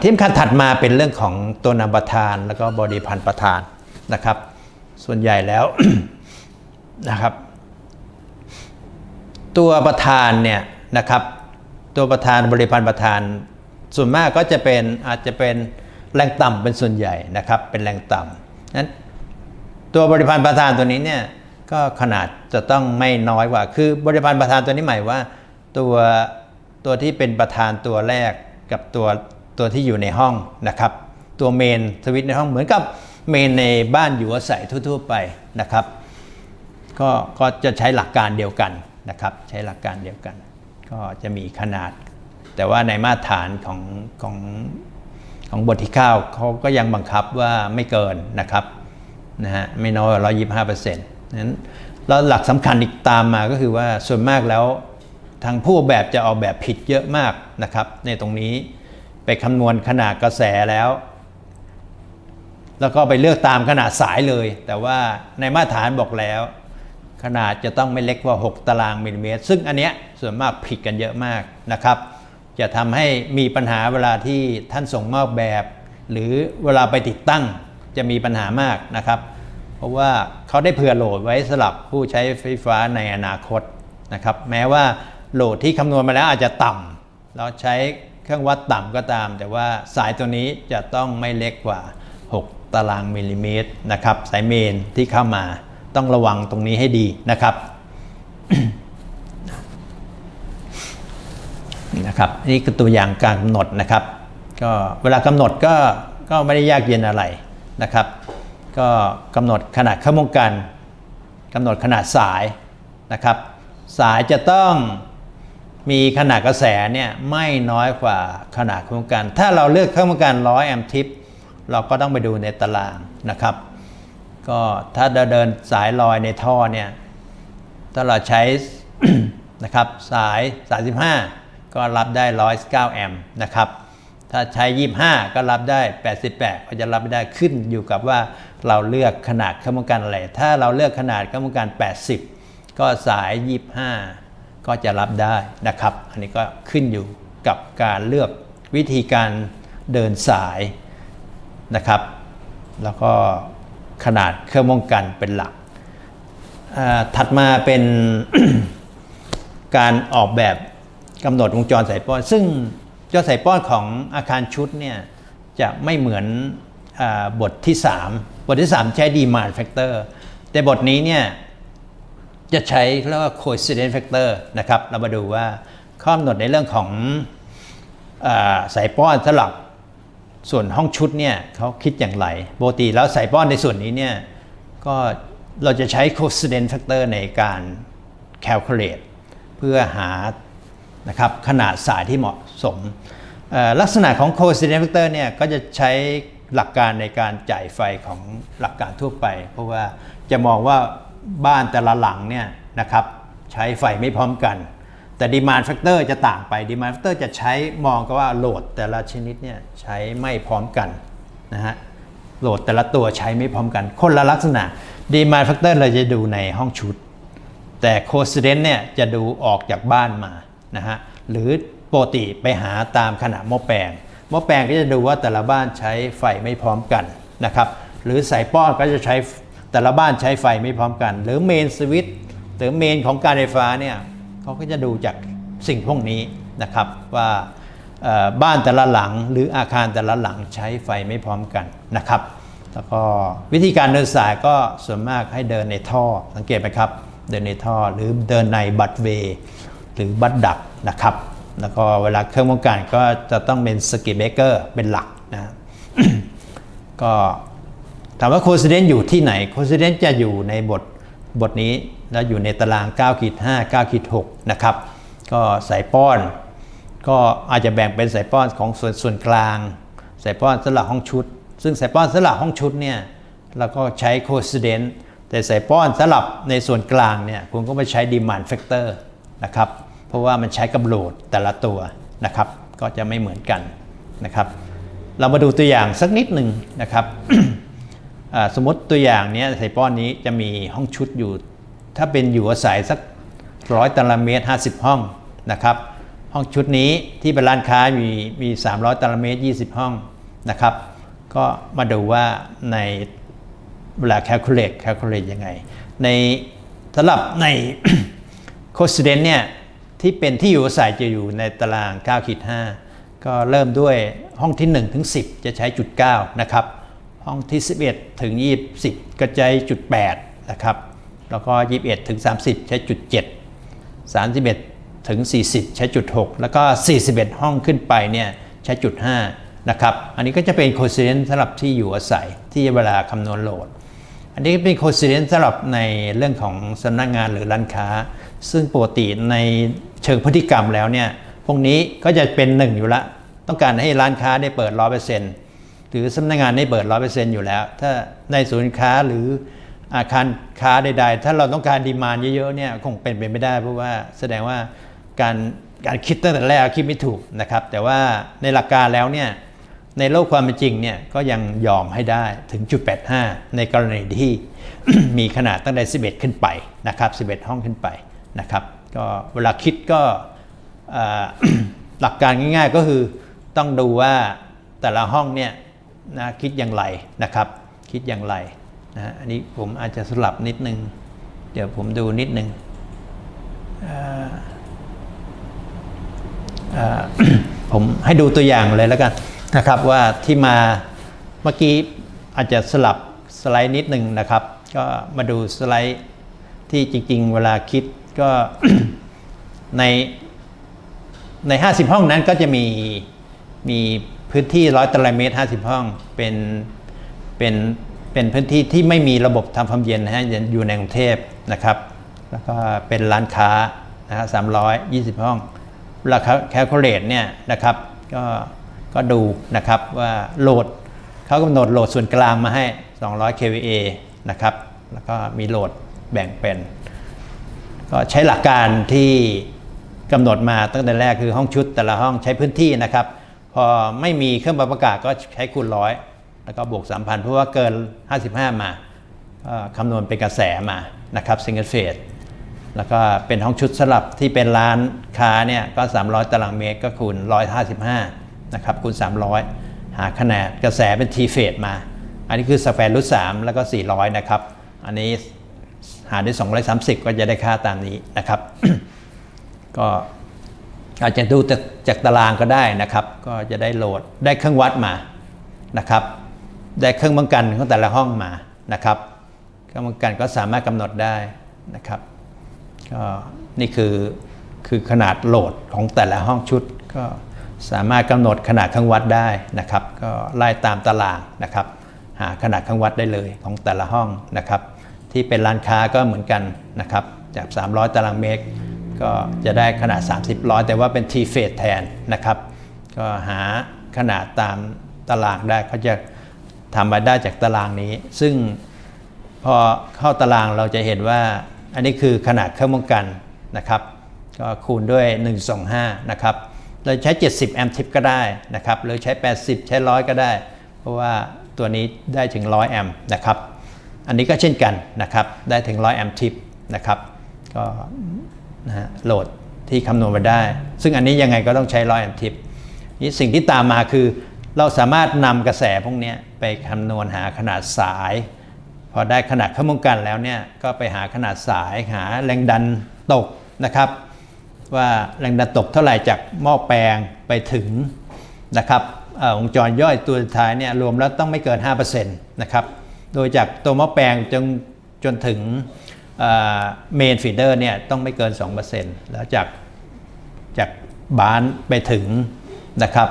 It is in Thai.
ที่สำคัญถัดมาเป็นเรื่องของตัวนำประธานแล้วก็บริพันธ์ประธานนะครับ ส่วนใหญ่แล้วนะครับ ตัวประธานเนี่ยนะครับ ตัวประธานบริพันธ์ประธาน ส่วนมากก็จะเป็นอาจจะเป็นแรงต่ำเป็นส่วนใหญ่นะครับ เป็นแรงต่ำนั้นตัวบริพันธ์ประธานตัวนี้เนี่ยก็ขนาดจะต้องไม่น้อยกว่า คือบริพันธ์ประธานตัวนี้หมายว่า ตัวตัวที่เป็นประธานตัวแรกกับตัว ตัวที่อยู่ในห้องนะครับ ตัวเมนสวิตในห้องเหมือนกับเมนในบ้านอยู่อาศัยทั่ว ๆ ไปนะครับก็ก็จะใช้หลักการเดียวกันนะครับ ใช้หลักการเดียวกัน ก็จะมีขนาด แต่ว่าในมาตรฐานของของของบทที่9เขาก็ยังบังคับว่าไม่เกินนะครับนะฮะไม่น้อยกว่า125เปอร์เซ็นต์นั้นแล้วหลักสำคัญอีกตามมาก็คือว่าส่วนมากแล้วทางผู้ออกแบบจะออกแบบผิดเยอะมากนะครับ ในตรงนี้ ไปคำนวณขนาดกระแสแล้ว แล้วก็ไปเลือกตามขนาดสายเลย แต่ว่าในมาตรฐานบอกแล้ว ขนาดจะต้องไม่เล็กกว่า 6 ตารางมิลลิเมตร ซึ่งอันเนี้ยส่วนมากผิดกันเยอะมากนะครับ จะทำให้มีปัญหาเวลาที่ท่านส่งมอบแบบ หรือเวลาไปติดตั้งจะมีปัญหามากนะครับ เพราะว่าเขาได้เผื่อโหลดไว้สำหรับผู้ใช้ไฟฟ้าในอนาคตนะครับ แม้ว่าโหลดที่คำนวณมาแล้วอาจจะต่ำเราใช้ เครื่องวัดต่ำก็ตาม แต่ว่าสายตัวนี้จะต้องไม่เล็กกว่า 6 ตารางมิลลิเมตรนะครับสายเมนที่เข้ามาต้องระวังตรงนี้ให้ดีนะครับนะครับนี่คือตัวอย่างการกำหนดนะครับ ก็เวลากำหนดก็ก็ไม่ได้ยากเย็นอะไรนะครับ ก็กำหนดขนาดข้ามวงกันกำหนดขนาดสายนะครับ สายจะต้อง มีขนาดกระแสเนี่ยไม่น้อยกว่าขนาดข้ามวงกันถ้าเราเลือกข้ามวงกัน100 แอมป์ทิป เราก็ต้องไปดูในตารางนะครับ ก็ถ้าเราเดินสายลอยในท่อเนี่ย ถ้าเราใช้นะครับสาย 35 ก็รับได้ 109 แอมป์นะครับ ถ้าใช้ 25 ก็รับได้ 88 ก็จะรับไม่ได้ขึ้นอยู่กับว่าเราเลือกขนาดข้ามวงกันอะไร ถ้าเราเลือกขนาดข้ามวงกัน80 ก็สาย 25 ก็จะรับได้นะครับ อันนี้ก็ขึ้นอยู่กับการเลือกวิธีการเดินสายนะครับ แล้วก็ขนาดเครื่องป้องกันเป็นหลัก ถัดมาเป็นการออกแบบกำหนดวงจรสายป้อน ซึ่งจอสายป้อนของอาคารชุดเนี่ยจะไม่เหมือนอบทที่ 3 บทที่ 3 ใช้ demand factor แต่บทนี้เนี่ย จะใช้เรียกว่า coincidence factor นะครับ เรามาดูว่าข้อกำหนดในเรื่องของอสายป้อนสลับส่วนห้องชุดเนี่ยเขาคิดอย่างไรปกติแล้วสายป้อนในส่วนนี้เนี่ยก็เราจะใช้ coincidence factor ในการ calculate เพื่อหานะครับขนาดสายที่เหมาะสม ลักษณะของ coincidence factor เนี่ยก็จะใช้หลักการในการจ่ายไฟของหลักการทั่วไป เพราะว่าจะมองว่า บ้านแต่ละหลังเนี่ยนะครับใช้ไฟไม่พร้อมกัน แต่ demand factor จะต่างไป demand factor จะใช้มองก็ว่าโหลดแต่ละชนิดเนี่ยใช้ไม่พร้อมกันนะฮะโหลดแต่ละตัวใช้ไม่พร้อมกัน คนละลักษณะ demand factor เราจะดูในห้องชุด แต่ coincidence เนี่ยจะดูออกจากบ้านมานะฮะหรือปกติไปหาตามขนาดหม้อแปลงหม้อแปลงก็จะดูว่าแต่ละบ้านใช้ไฟไม่พร้อมกันนะครับหรือสายป้อนก็จะใช้ แต่ละบ้านใช้ไฟไม่พร้อมกัน หรือเมนสวิตหรือเมนของการไฟฟ้าเนี่ยเขาก็จะดูจากสิ่งพวกนี้นะครับว่าบ้านแต่ละหลังหรืออาคารแต่ละหลังใช้ไฟไม่พร้อมกันนะครับ แล้วก็วิธีการเดินสายก็ส่วนมากให้เดินในท่อสังเกตไหมครับ เดินในท่อหรือเดินในบัตเวย์หรือบัตดักนะครับ แล้วก็เวลาเครื่องป้องกันก็จะต้องเป็นสกิเบเกอร์เป็นหลักนะก็ ถามว่าโคซิเดนอยู่ที่ไหนโคซิเดนจะอยู่ในบทบทนี้แล้วอยู่ในตาราง9ขีด5 9ขีด6นะครับ ก็สายป้อน ก็อาจจะแบ่งเป็นสายป้อนของส่วนส่วนกลาง สายป้อนสลับห้องชุด ซึ่งสายป้อนสลับห้องชุดเนี่ยเราก็ใช้โคซิเดนแต่สายป้อนสลับในส่วนกลางเนี่ยคุณก็ไปใช้ demand factor นะครับ เพราะว่ามันใช้กับโหลดแต่ละตัวนะครับ ก็จะไม่เหมือนกันนะครับ เรามาดูตัวอย่างสักนิดหนึ่งนะครับ สมมติตัวอย่างเนี้ยสายป้อนนี้จะมีห้องชุดอยู่ ถ้าเป็นอยู่อาศัยสักร้อยตารางเมตร 50 ห้องนะครับห้องชุดนี้ที่เป็นร้านค้ามีมี 300 ตารางเมตร 20 ห้องนะครับก็มาดูว่าในเวลา calculate calculate ยังไง ในสำหรับในโคสเดนเนี่ยที่เป็นที่อยู่อาศัยจะอยู่ในตาราง9ขีด5ก็เริ่มด้วยห้องที่1ถึง10 จะใช้จุด9นะครับ ห้องที่ 11 ถึง 20ก็ใช้จุด8นะครับแล้วก็ 21 ถึง 30 ใช้จุด 7 31 ถึง 40 ใช้จุด 6 แล้วก็ 41 ห้องขึ้นไปเนี่ยใช้จุด 5 นะครับ อันนี้ก็จะเป็นโคเ i เ e นสำหรับที่อยู่อาศัยที่เวลาคำนวณโหลด อันนี้เป็นโค i เ i เ e นสำหรับในเรื่องของสำนักงานหรือร้านค้า ซึ่งปกติในเชิงพฤติกรรมแล้วเนี่ยพวกนี้ก็จะเป็นหนึ่งอยู่ละ ต้องการให้ร้านค้าได้เปิด 100% หรือสำนักงานได้เปิด100%อยู่แล้ว ถ้าในศูนย์ค้าหรืออาคารค้าใด ๆ ถ้าเราต้องการดีมานเยอะๆเนี่ยคงเป็นไปไม่ได้เพราะว่าแสดงว่าการการคิดตั้งแต่แรกคิดไม่ถูกนะครับ แต่ว่าในหลักการแล้วเนี่ยในโลกความเป็นจริงเนี่ยก็ยังยอมให้ได้ถึงจุด85 ในกรณีที่มีขนาดตั้งแต่ 11 ขึ้นไปนะครับ 11 ห้องขึ้นไปนะครับก็เวลาคิดก็หลักการง่ายๆก็คือต้องดูว่าแต่ละห้องเนี่ย นะคิดอย่างไรนะครับ คิดอย่างไรนะอันนี้ผมอาจจะสลับนิดนึง เดี๋ยวผมดูนิดนึงผมให้ดูตัวอย่างเลยแล้วกันนะครับว่าที่มาเมื่อกี้อาจจะสลับสไลด์นิดหนึ่งนะครับ ก็มาดูสไลด์ที่จริง ๆ เวลาคิดก็ในใน 50 ห้องนั้นก็จะมีมี พื้นที่ร้อยตารางเมตร 50 ห้องเป็นเป็นเป็นพื้นที่ที่ไม่มีระบบทำความเย็นนะฮะอยู่ในกรุงเทพนะครับ แล้วก็เป็นร้านค้านะฮะ320ห้องเวลาแคลคูลเลตเนี่ยนะครับก็ก็ดูนะครับว่าโหลดเขากำหนดโหลดส่วนกลางมาให้ 200 kVA นะครับ แล้วก็มีโหลดแบ่งเป็น ก็ใช้หลักการที่กำหนดมาตั้งแต่แรกคือห้องชุดแต่ละห้องใช้พื้นที่นะครับ พอไม่มีเครื่องปรับอากาศก็ใช้คูณร้อยแล้วก็บวก 3,000 เพราะว่าเกิน 55 มาคำนวณเป็นกระแสมานะครับ single phase แล้วก็เป็นห้องชุดสลับที่เป็นร้านค้าเนี่ยก็ 300 ตารางเมตรก็คูณ 155 นะครับคูณ 300 หาขนาดกระแสเป็น T เฟสมา อันนี้คือสแควร์รูท3แล้วก็ 400 นะครับ อันนี้หาได้230 ก็จะได้ค่าตามนี้นะครับ ก็ อาจจะดูจากตารางก็ได้นะครับ ก็จะได้โหลดได้เครื่องวัดมานะครับ ได้เครื่องป้องกันของแต่ละห้องมานะครับ เครื่องป้องกันก็สามารถกำหนดได้นะครับก็นี่คือคือขนาดโหลดของแต่ละห้องชุด ก็สามารถกำหนดขนาดเครื่องวัดได้นะครับ ก็ไล่ตามตารางนะครับ หาขนาดเครื่องวัดได้เลยของแต่ละห้องนะครับ ที่เป็นร้านค้าก็เหมือนกันนะครับจาก 300 ตารางเมตร ก็จะได้ขนาด 30ร้อยแต่ว่าเป็น T เฟสแทนนะครับ ก็หาขนาดตามตารางได้เขาจะทำมาได้จากตารางนี้ ซึ่งพอเข้าตารางเราจะเห็นว่าอันนี้คือขนาดเครื่องป้องกันนะครับ ก็คูณด้วย 125 นะครับเราใช้ 70 แอมป์ทิปก็ได้นะครับหรือใช้ 80 ใช้100ก็ได้ เพราะว่าตัวนี้ได้ถึง 100 แอมป์นะครับ อันนี้ก็เช่นกันนะครับ ได้ถึง 100 แอมป์ทิปนะครับ ก็ นะฮะโหลดที่คำนวณมาได้ ซึ่งอันนี้ยังไงก็ต้องใช้100แอมป์ทิปนี่สิ่งที่ตามมาคือ เราสามารถนำกระแสพวกนี้ไปคำนวณหาขนาดสาย พอได้ขนาดเครื่องป้องกันแล้วเนี่ยก็ไปหาขนาดสายหาแรงดันตกนะครับ ว่าแรงดันตกเท่าไหร่จากหม้อแปลงไปถึงนะครับวงจรย่อยตัวสุดท้ายเนี่ยรวมแล้วต้องไม่เกิน 5%นะครับ โดยจากตัวหม้อแปลงจนจนถึง เมนฟีเดอร์เนี่ยต้องไม่เกิน 2%แล้วจากจากบ้านไปถึงนะครับ